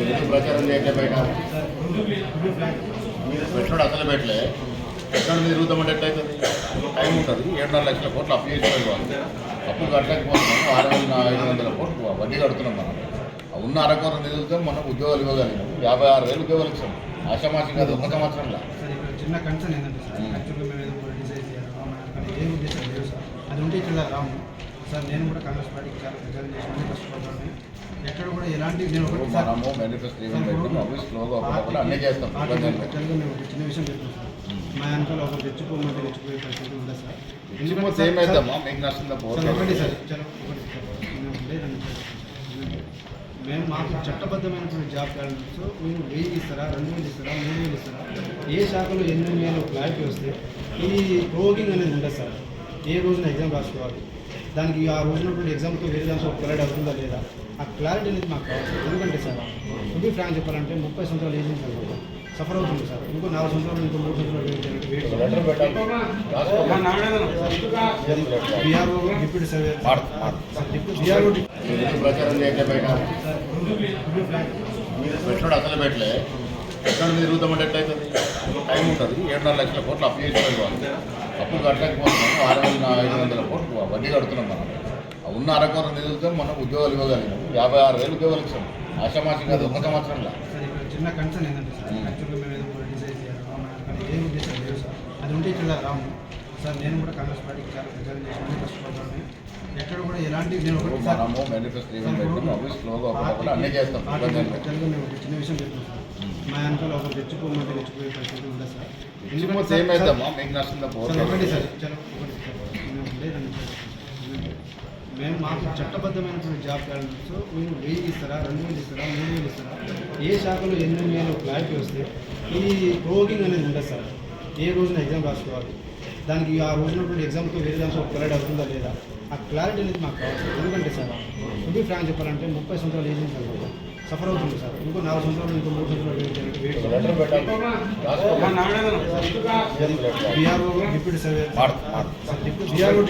ఎందుకు ప్రచారం చేయట్లే బయట మీరు పెట్టినోడు అసలు పెట్టలే. ఎక్కడ తిరుగుతామంటే ఎట్లయితుంది? టైం ఉంటుంది. ఏడున్నర లక్షల కోట్లు అప్పు చేసి వాళ్ళు అప్పు కట్టలేకపోతున్నాం ఆరు వేల ఐదు వందల కోట్లు వడ్డీ కడుతున్నాం మనం. ఉన్న అరకొర నిధులతో మనం ఉద్యోగాలు ఇవ్వగలిగినాం. యాభై ఆరు వేలు ఉద్యోగాలు ఇచ్చాం. ఆశామాషి కాదు ఒక సంవత్సరంలో. చిన్న కన్సర్న్ ఏంటంటే సార్. యాక్చువల్గా మేము ఏదో డిసైడ్ చేయాలి. అది ఉంటే ఇక్కడ రాము. సార్ నేను కూడా కాంగ్రెస్ పార్టీకి చాలా ప్రచారం చేసిన కష్టపడ్డాను ఎక్కడ కూడా ఎలాంటి నేను ఒకటి. యాక్చువల్గా మేము ఒక చిన్న విషయం చెప్తున్నాం సార్. మా వెనకాల ఒక తెచ్చిపోమంటే తెచ్చిపోయే పరిస్థితి ఉంది సార్? ఒకటి సార్. మేము. మేము మాకు చట్టబద్ధమైనటువంటి జాబ్ క్యాలెండర్స్ మీరు వెయ్యి ఇస్తారా రెండు వేలు ఇస్తారా మూడు వేలు ఇస్తారా? ఏ శాఖలో ఎన్ని వేలు క్లారిటీ వస్తే ఈ ప్రోగింగ్ అనేది ఉండదు సార్. ఏ రోజున ఎగ్జామ్ రాసుకోవాలి? దానికి ఆ రోజునటువంటి ఎగ్జామ్తో వేరే దాంట్లో కొలైడ్ అవుతుందా లేదా? ఆ క్లారిటీ అనేది మాకు కావాలి. సార్. ఎందుకంటే సార్ బి ఫ్రాంక్ చెప్పాలంటే ముప్పై సంవత్సరాలు ఏజ్ సార్? సఫర్ అవుతుంది సార్. ఇంకో నాలుగు సంవత్సరాలు ఇంకో మూడు సంవత్సరాలు. BRO deputy survey. బీఆర్ఓ పెట్టినోడు అసలు పెట్టలే ఎక్కడ తిరుగుతామంటే ఎట్లయితుంది? టైం ఉంటుంది. ఏడున్నర లక్షల కోట్లు అప్పు చేసి అప్పు కట్టలేకపోతున్నాం ఆరు వేల ఐదు వందల కోట్లు వడ్డీ కడుతున్నాం మనం. ఉన్న అరకొర నిధులతో మనం ఉద్యోగాలు ఇవ్వగలిగినాం యాభై ఆరు వేలు ఉద్యోగాలు ఇచ్చాం. ఆశామాషి కాదు ఒక సంవత్సరంలో. చిన్న కన్సర్న్ ఏంటంటే సార్ మ్మ్. యాక్చువల్గా మేము ఏదో కూడా డిసైడ్ చేయాలి కానీ ఏ ఉద్దేశం లేదు సార్. అది ఉంటే ఇక్కడ రాము. సార్ నేను కూడా కాంగ్రెస్ పార్టీకి చాలా ప్రచారం ఎక్కడ కూడా ఎలాంటి నేను ఒకటి మనము మేనిఫెస్టో అన్నీ చేస్తాం. మేము ఒక చిన్న విషయం చెప్తున్నాం మా వెనకాల ఒక పరిస్థితి ఉంది సార్? మీకు ఒకటి సార్ మేము మేము మాకు చట్టబద్ధమైనటువంటి జాబ్ క్యాలెండర్స్ మీరు వెయ్యి ఇస్తారా రెండు వేలు ఇస్తారా మూడు వేలు ఇస్తారా? ఏ శాఖలో ఎన్ని వేలు క్లారిటీ వస్తే ఈ ప్రోగింగ్ అనేది ఉండదు సార్. ఏ రోజున ఎగ్జామ్ రాసుకోవాలి? దానికి ఆ రోజునటువంటి ఎగ్జామ్తో వేరే దాంట్లో కొలైడ్ అవుతుందా లేదా? ఆ క్లారిటీ అనేది మాకు కావాలి. సార్. ఎందుకంటే సార్ టు బి ఫ్రాంక్ చెప్పాలంటే ముప్పై సంవత్సరాలు ఏజ్ సార్ సఫర్ అవుతుంది సార్ ఇంకో నాలుగు సంవత్సరాలు ఇంకో మూడు సంవత్సరాలు. BRO deputy survey. బీఆర్ఓ